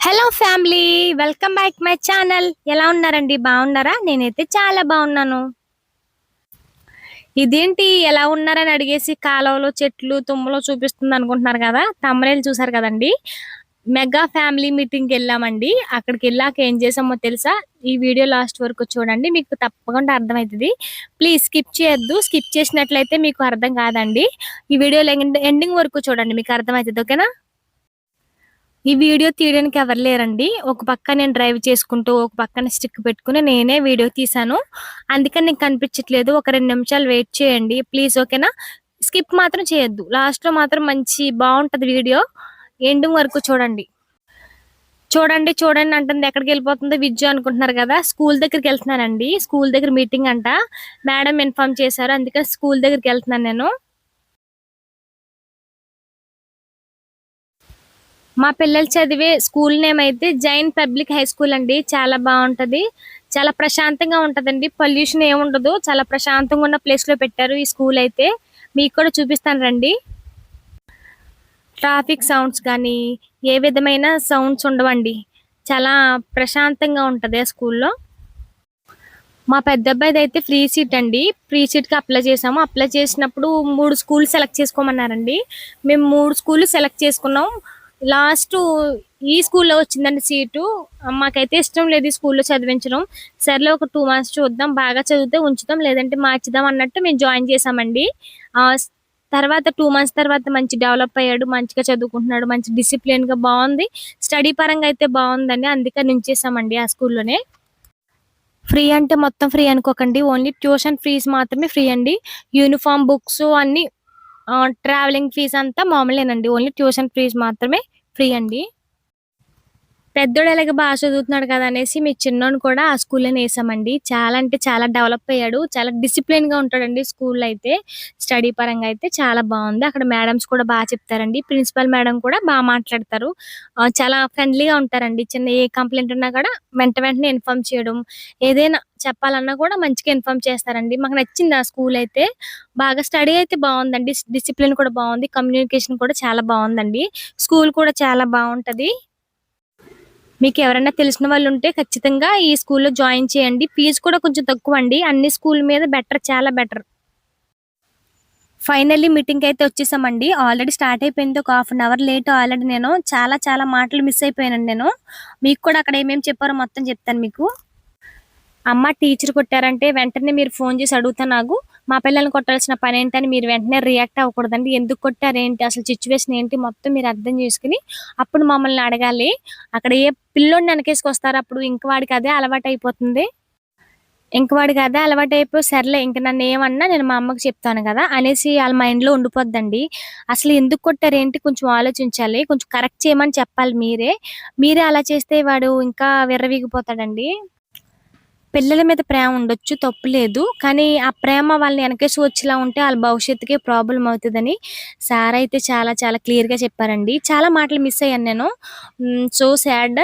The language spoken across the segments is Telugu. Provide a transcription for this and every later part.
Hello family welcome back my channel ఎలా ఉన్నారండి? బాగున్నారా? నేనైతే చాలా బాగున్నాను. ఇదేంటి? ఎలా ఉన్నారని అడిగేసి కాలువలో చెట్లు తుమ్మలో చూపిస్తుంది అనుకుంటున్నారు కదా? తమ్మరేలు చూసారు కదండి. మెగా ఫ్యామిలీ మీటింగ్కి వెళ్ళామండి. అక్కడికి వెళ్ళాక ఏం చేసామో తెలుసా? ఈ వీడియో లాస్ట్ వరకు చూడండి. మీకు తప్పకుండా అర్థమవుతుంది. ప్లీజ్ స్కిప్ చేయొద్దు. స్కిప్ చేసినట్లయితే మీకు అర్థం కాదండి. ఈ వీడియో ఎండింగ్ వరకు చూడండి. మీకు అర్థమవుతుంది. ఓకేనా? ఈ వీడియో తీయడానికి ఎవరు లేరండి. ఒక పక్క నేను డ్రైవ్ చేసుకుంటూ ఒక పక్కన స్టిక్ పెట్టుకుని నేనే వీడియో తీసాను అందుకని నీకు కనిపించట్లేదు. ఒక రెండు నిమిషాలు వెయిట్ చేయండి. ప్లీజ్ ఓకేనా? స్కిప్ మాత్రం చేయొద్దు. లాస్ట్లో మాత్రం మంచి బాగుంటుంది వీడియో. ఎండింగ్ వరకు చూడండి. చూడండి చూడండి అంటుంది. ఎక్కడికి వెళ్ళిపోతుందో విద్యు అనుకుంటున్నారు కదా. స్కూల్ దగ్గరికి వెళ్తున్నానండి. స్కూల్ దగ్గర మీటింగ్ అంట. మేడం ఇన్ఫార్మ్ చేశారు. అందుకని స్కూల్ దగ్గరికి వెళ్తున్నాను నేను. మా పిల్లలు చదివే స్కూల్ నేమ్ అయితే జైన్ పబ్లిక్ హై స్కూల్ అండి చాలా బాగుంటది. చాలా ప్రశాంతంగా ఉంటదండి. పొల్యూషన్ ఏముండదు. చాలా ప్రశాంతంగా ఉన్న ప్లేస్లో పెట్టారు ఈ స్కూల్ అయితే. మీకు కూడా చూపిస్తాను రండి. ట్రాఫిక్ సౌండ్స్ కానీ ఏ విధమైన సౌండ్స్ ఉండవండి. చాలా ప్రశాంతంగా ఉంటుంది ఆ స్కూల్లో. మా పెద్ద అబ్బాయిది అయితే ఫ్రీ సీట్ అండి. ఫ్రీ సీట్కి అప్లై చేసాము అప్లై చేసినప్పుడు మూడు స్కూల్ సెలెక్ట్ చేసుకోమన్నారండి. మేము మూడు స్కూల్ సెలెక్ట్ చేసుకున్నాం. లాస్ట్ ఈ స్కూల్లో వచ్చిందండి సీటు. మాకైతే ఇష్టం లేదు ఈ స్కూల్లో చదివించడం. సర్లే ఒక టూ మంత్స్ చూద్దాం బాగా చదివితే ఉంచుదాం లేదంటే మార్చుదాం అన్నట్టు మేము జాయిన్ చేసామండి ఆ తర్వాత టూ మంత్స్ తర్వాత మంచి డెవలప్ అయ్యాడు మంచిగా చదువుకుంటున్నాడు మంచి డిసిప్లిన్గా బాగుంది. స్టడీ పరంగా అయితే బాగుందండి అందుకే నుంచేసామండి ఆ స్కూల్లోనే. ఫ్రీ అంటే మొత్తం ఫ్రీ అనుకోకండి ఓన్లీ ట్యూషన్ ఫీజు మాత్రమే ఫ్రీ అండి. యూనిఫామ్ బుక్స్ అన్ని ట్రావెలింగ్ ఫీజు అంతా మామూలేనండి ఓన్లీ ట్యూషన్ ఫీజు మాత్రమే. ఫ్రీ అండి. పెద్దోడు ఎలాగ బాగా చదువుతున్నాడు కదా అనేసి మీ చిన్నోడు కూడా ఆ స్కూల్లోనే వేసామండి. చాలా అంటే చాలా డెవలప్ అయ్యాడు. చాలా డిసిప్లిన్గా ఉంటాడండి స్కూల్లో అయితే. స్టడీ పరంగా అయితే చాలా బాగుంది. అక్కడ మేడమ్స్ కూడా బాగా చెప్తారండి. ప్రిన్సిపల్ మేడం కూడా బాగా మాట్లాడతారు. చాలా ఫ్రెండ్లీగా ఉంటారండి. చిన్న ఏ కంప్లైంట్ ఉన్నా కూడా వెంట వెంటనే ఇన్ఫార్మ్ చేయడం. ఏదైనా చెప్పాలన్నా కూడా మంచిగా ఇన్ఫార్మ్ చేస్తారండి. మాకు నచ్చింది ఆ స్కూల్ అయితే. బాగా స్టడీ అయితే బాగుందండి. డిసిప్లిన్ కూడా బాగుంది. కమ్యూనికేషన్ కూడా చాలా బాగుందండి. స్కూల్ కూడా చాలా బాగుంటది. మీకు ఎవరైనా తెలిసిన వాళ్ళు ఉంటే ఖచ్చితంగా ఈ స్కూల్లో జాయిన్ చేయండి. ఫీజు కూడా కొంచెం తక్కువ అండి అన్ని స్కూల్ మీద బెటర్ చాలా బెటర్. ఫైనల్లీ మీటింగ్ అయితే వచ్చేసామండి. ఆల్రెడీ స్టార్ట్ అయిపోయింది. ఒక half an hour late already నేను చాలా చాలా మాటలు మిస్ అయిపోయాను నేను. మీకు కూడా అక్కడ ఏమేమి చెప్పారో మొత్తం చెప్తాను మీకు. అమ్మ టీచర్ కొట్టారంటే వెంటనే మీరు ఫోన్ చేసి అడుగుతా నాకు. మా పిల్లల్ని కొట్టాల్సిన పని ఏంటని మీరు వెంటనే రియాక్ట్ అవ్వకూడదండి. ఎందుకు కొట్టారు ఏంటి అసలు సిచ్యువేషన్ ఏంటి? మొత్తం మీరు అర్థం చేసుకుని అప్పుడు మమ్మల్ని అడగాలి. అక్కడ ఏ పిల్లోడిని వెనకేసుకొస్తారు? అప్పుడు ఇంక వాడికి అదే అలవాటు అయిపోతుంది. ఇంక వాడికి అదే అలవాటు అయిపోయి సర్లే ఇంక నన్ను ఏమన్నా నేను మా అమ్మకి చెప్తాను కదా అనేసి వాళ్ళ మైండ్లో ఉండిపోద్దండి. అసలు ఎందుకు కొట్టారు ఏంటి కొంచెం ఆలోచించాలి. కొంచెం కరెక్ట్ చేయమని చెప్పాలి మీరే. మీరే అలా చేస్తే వాడు ఇంకా విర్రవీగిపోతాడండి. పిల్లల మీద ప్రేమ ఉండొచ్చు తప్పు లేదు. కానీ ఆ ప్రేమ వాళ్ళని వెనకేసి వచ్చేలా ఉంటే వాళ్ళ భవిష్యత్తుకే ప్రాబ్లం అవుతుందని సార్ అయితే చాలా చాలా క్లియర్గా చెప్పారండి. చాలా మాటలు మిస్ అయ్యాను నేను. So sad.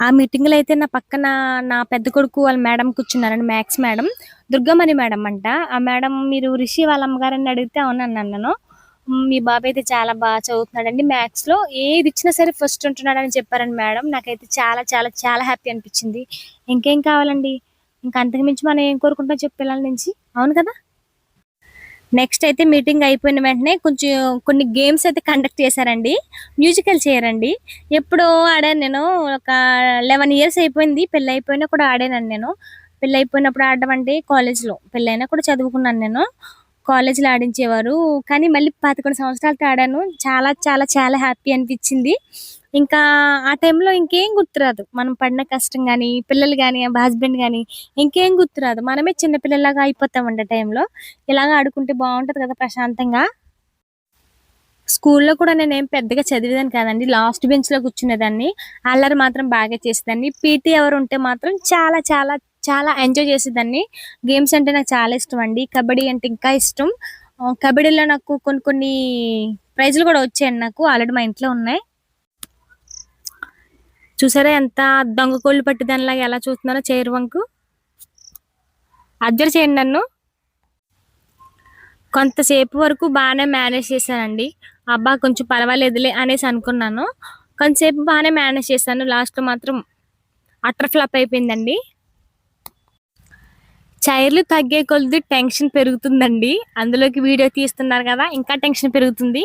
ఆ మీటింగ్లో అయితే నా పక్కన నా పెద్ద కొడుకు వాళ్ళ మేడం కూర్చున్నారండి మ్యాథ్స్ మేడం. దుర్గమణి మేడం అంట. ఆ మేడం మీరు రిషి వాళ్ళ అమ్మగారని అడిగితే అవునన్నాను నేను. మీ బాబు అయితే చాలా బాగా చదువుతున్నాడండి. మ్యాథ్స్లో ఏది ఇచ్చినా సరే ఫస్ట్ ఉంటున్నాడని చెప్పారండి మేడం. నాకైతే చాలా చాలా చాలా హ్యాపీ అనిపించింది. ఇంకేం కావాలండి? ఇంకా అంతకు మించి మనం ఏం కోరుకుంటాం చెప్పి పిల్లల నుంచి? అవును కదా? నెక్స్ట్ అయితే మీటింగ్ అయిపోయిన వెంటనే కొంచెం కొన్ని గేమ్స్ అయితే కండక్ట్ చేశారండి. మ్యూజికల్ చేయరండి. ఎప్పుడో ఆడాను నేను. ఒక లెవెన్ ఇయర్స్ అయిపోయింది. పెళ్ళి అయిపోయినా కూడా ఆడాను నేను. పెళ్ళి అయిపోయినప్పుడు ఆడడం అంటే కాలేజ్లో పెళ్ళైనా కూడా చదువుకున్నాను నేను. కాలేజీలో ఆడించేవారు. కానీ మళ్ళీ పదకొండు సంవత్సరాలతో ఆడాను చాలా చాలా చాలా హ్యాపీ అనిపించింది. ఇంకా ఆ టైంలో ఇంకేం గుర్తురాదు. మనం పడిన కష్టం కానీ పిల్లలు కానీ హస్బెండ్ కానీ ఇంకేం గుర్తురాదు. మనమే చిన్నపిల్లలాగా అయిపోతాం అయిపోతామండి టైంలో. ఇలాగ ఆడుకుంటే బాగుంటుంది కదా ప్రశాంతంగా. స్కూల్లో కూడా నేను పెద్దగా చదివేదాన్ని కాదండి. లాస్ట్ బెంచ్లో కూర్చునేదాన్ని. అల్లరి మాత్రం బాగా చేసేదాన్ని. పీటీ ఎవరు ఉంటే మాత్రం చాలా చాలా చాలా ఎంజాయ్ చేసేదాన్ని. గేమ్స్ అంటే నాకు చాలా ఇష్టం అండి. కబడ్డీ అంటే ఇంకా ఇష్టం. కబడ్డీలో నాకు కొన్ని కొన్ని ప్రైజ్లు కూడా వచ్చాయండి నాకు. ఆల్రెడీ మా ఇంట్లో ఉన్నాయి. చూసారా ఎంత దొంగ కోళ్ళు పట్టిదానిలాగా ఎలా చూస్తున్నారో చైర్ వంకు. అబ్జర్వ్ చేయండి నన్ను. కొంతసేపు వరకు బాగానే మేనేజ్ చేశానండి. అబ్బా కొంచెం పర్వాలేదులే అనేసి అనుకున్నాను. కొంతసేపు బాగానే మేనేజ్ చేశాను. లాస్ట్లో మాత్రం అటర్ ఫ్లాప్ అయిపోయిందండి. చైర్లు తగ్గే కొలది టెన్షన్ పెరుగుతుందండి. అందులోకి వీడియో తీస్తున్నారు కదా ఇంకా టెన్షన్ పెరుగుతుంది.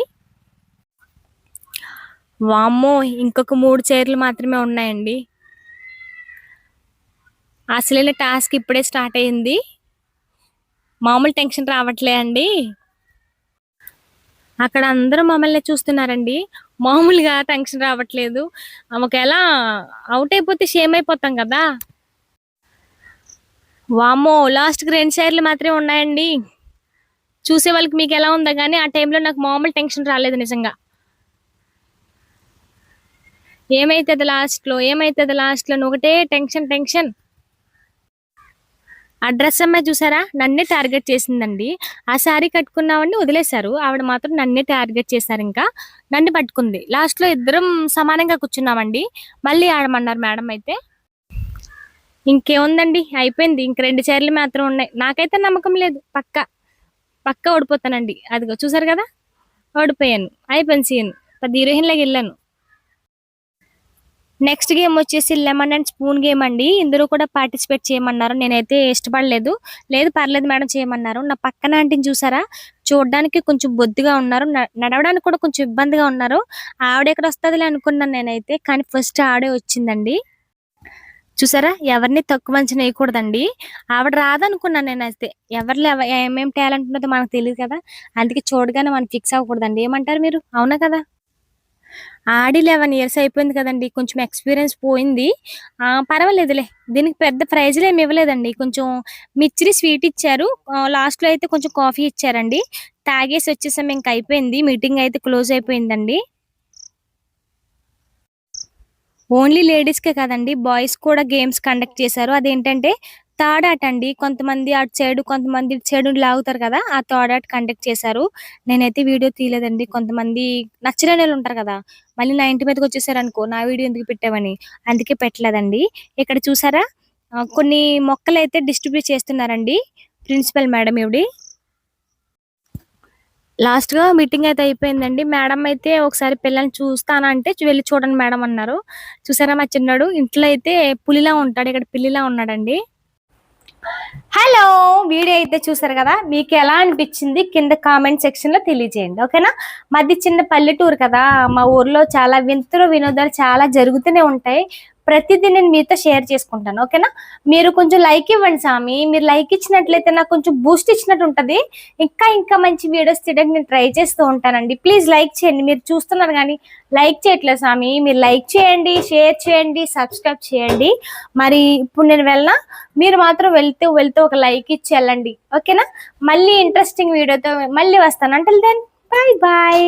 వామ్మో ఇంకొక మూడు చైర్లు మాత్రమే ఉన్నాయండి. అసలైన టాస్క్ ఇప్పుడే స్టార్ట్ అయింది. మామూలు టెన్షన్ రావట్లే అండి. అక్కడ అందరూ మమ్మల్ని చూస్తున్నారండి. మామూలుగా టెన్షన్ రావట్లేదు. ఒకవేళ అవుట్ అయిపోతే షేమ్ అయిపోతాం కదా. వామ్మో లాస్ట్కి రెండు షేర్లు మాత్రమే ఉన్నాయండి. చూసే వాళ్ళకి మీకు ఎలా ఉందో కానీ ఆ టైంలో నాకు మామూలు టెన్షన్ రాలేదు నిజంగా. ఏమైతుంది లాస్ట్లో ఏమైతుంది లాస్ట్లో ఒకటే టెన్షన్ టెన్షన్ ఆ డ్రెస్ అమ్మాయి చూసారా? నన్నే టార్గెట్ చేసిందండి. ఆ శారీ కట్టుకున్నామని వదిలేశారు. ఆవిడ మాత్రం నన్నే టార్గెట్ చేశారు ఇంకా. నన్ను పట్టుకుంది. లాస్ట్లో ఇద్దరం సమానంగా కూర్చున్నామండి. మళ్ళీ ఆడమన్నారు మేడం అయితే. ఇంకేముందండి? అయిపోయింది. ఇంక రెండు చీరలు మాత్రం ఉన్నాయి. నాకైతే నమ్మకం లేదు. పక్క. పక్క ఓడిపోతానండి. అదిగో చూసారు కదా? ఓడిపోయాను. అయిపోయింది సీన్. పెద్ద హీరోయిన్ లాగా వెళ్ళాను. నెక్స్ట్ గేమ్ వచ్చేసి లెమన్ అండ్ స్పూన్ గేమ్ అండి. ఇందులో కూడా పార్టిసిపేట్ చేయమన్నారు. నేనైతే ఇష్టపడలేదు. లేదు పర్లేదు మేడం చేయమన్నారు. నా పక్కన ఆంటీని చూసారా? చూడడానికి కొంచెం బొద్దుగా ఉన్నారు. న- నడవడానికి కూడా కొంచెం ఇబ్బందిగా ఉన్నారు. ఆవిడ ఎక్కడ వస్తుందిలే అనుకున్నాను నేనైతే. కానీ ఫస్ట్ ఆడే వచ్చిందండి. చూసారా? ఎవరిని తక్కువ అంచనా వేయకూడదండి ఆవిడ రాదనుకున్నాను నేను అయితే. ఎవరిలో ఏమేమి టాలెంట్ ఉన్నదో మనకు తెలియదు కదా. అందుకే చూడగానే మనం ఫిక్స్ అవ్వకూడదండి. ఏమంటారు మీరు? అవునా కదా? ఆడి లెవెన్ ఇయర్స్ అయిపోయింది కదండి. కొంచెం ఎక్స్పీరియన్స్ పోయింది. పర్వాలేదులే. దీనికి పెద్ద ప్రైజ్లు ఏమి ఇవ్వలేదండి. కొంచెం మిచ్చిరి స్వీట్ ఇచ్చారు. లాస్ట్లో అయితే కొంచెం కాఫీ ఇచ్చారండి. తాగేసి వచ్చేసాం. ఇంక అయిపోయింది. మీటింగ్ అయితే క్లోజ్ అయిపోయిందండి. ఓన్లీ లేడీస్కే కదండి బాయ్స్ కూడా గేమ్స్ కండక్ట్ చేశారు. అదేంటంటే తాడాట అండి. కొంతమంది అటు సైడ్ కొంతమంది ఇటు సైడ్ లాగుతారు కదా ఆ తాడాట కండక్ట్ చేశారు. నేనైతే వీడియో తీయలేదండి. కొంతమంది నచ్చలేని వాళ్ళు ఉంటారు కదా మళ్ళీ నా ఇంటి మీదకి వచ్చేసారు అనుకో నా వీడియో ఎందుకు పెట్టావని అందుకే పెట్టలేదండి. ఇక్కడ చూసారా? కొన్ని మొక్కలు అయితే డిస్ట్రిబ్యూట్ చేస్తున్నారండి ప్రిన్సిపల్ మేడం ఇవిడి. లాస్ట్గా మీటింగ్ అయితే అయిపోయిందండి. మేడం అయితే ఒకసారి పిల్లల్ని చూస్తానంటే వెళ్ళి చూడండి మేడం అన్నారు. చూసారా మా చిన్నాడు? ఇంట్లో అయితే పులిలా ఉంటాడు. ఇక్కడ పిల్లిలా ఉన్నాడండి. హలో వీడియో అయితే చూసారు కదా? మీకు ఎలా అనిపించింది? కింద కామెంట్ సెక్షన్లో తెలియజేయండి. ఓకేనా మాది చిన్న పల్లెటూరు కదా. మా ఊర్లో చాలా వింతలు వినోదాలు చాలా జరుగుతూనే ఉంటాయి. ప్రతిదీ నేను మీతో షేర్ చేసుకుంటాను ఓకేనా? మీరు కొంచెం లైక్ ఇవ్వండి స్వామి. మీరు లైక్ ఇచ్చినట్లయితే నాకు కొంచెం బూస్ట్ ఇచ్చినట్టు ఉంటుంది. ఇంకా ఇంకా మంచి వీడియోస్ తీయడానికి నేను ట్రై చేస్తూ ఉంటానండి. ప్లీజ్ లైక్ చేయండి. మీరు చూస్తున్నారు కానీ లైక్ చేయట్లేదు స్వామి. మీరు లైక్ చేయండి షేర్ చేయండి సబ్స్క్రైబ్ చేయండి. మరి ఇప్పుడు నేను వెళ్ళినా? మీరు మాత్రం వెళ్తూ వెళ్తూ ఒక లైక్ ఇచ్చి వెళ్ళండి ఓకేనా? మళ్ళీ ఇంట్రెస్టింగ్ వీడియోతో మళ్ళీ వస్తాను. అంటే దెన్ బాయ్ బాయ్